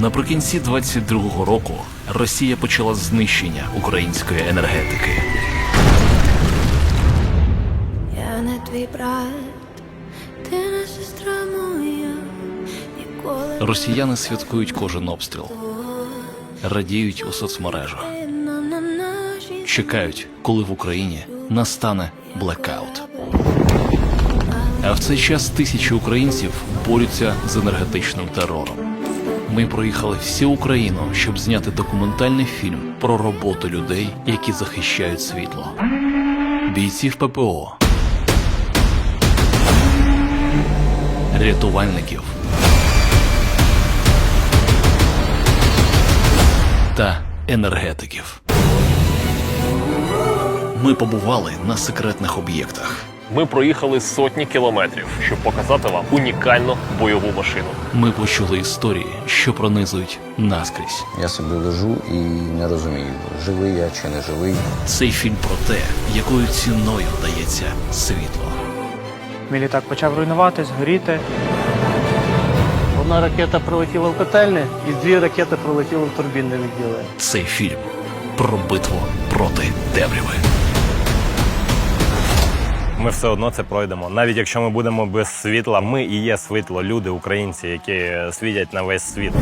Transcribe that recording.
Наприкінці 22-го року Росія почала знищення української енергетики. Я не твій брат, ти не сестра моя, ніколи Росіяни святкують кожен обстріл, радіють у соцмережах, чекають, коли в Україні настане блекаут. А в цей час тисячі українців борються з енергетичним терором. Ми проїхали всю Україну, щоб зняти документальний фільм про роботу людей, які захищають світло. Бійців ППО, рятувальників та енергетиків. Ми побували на секретних об'єктах. Ми проїхали сотні кілометрів, щоб показати вам унікальну бойову машину. Ми почули історії, що пронизують наскрізь. Я собі лежу і не розумію, живий я чи не живий. Цей фільм про те, якою ціною дається світло. Мій літак почав руйнуватись, горіти. Одна ракета прилетіла в котельне, і дві ракети прилетіли в турбінне відділення. Цей фільм про битву проти темряви. Ми все одно це пройдемо. Навіть якщо ми будемо без світла, ми і є світло, люди, українці, які світять на весь світ.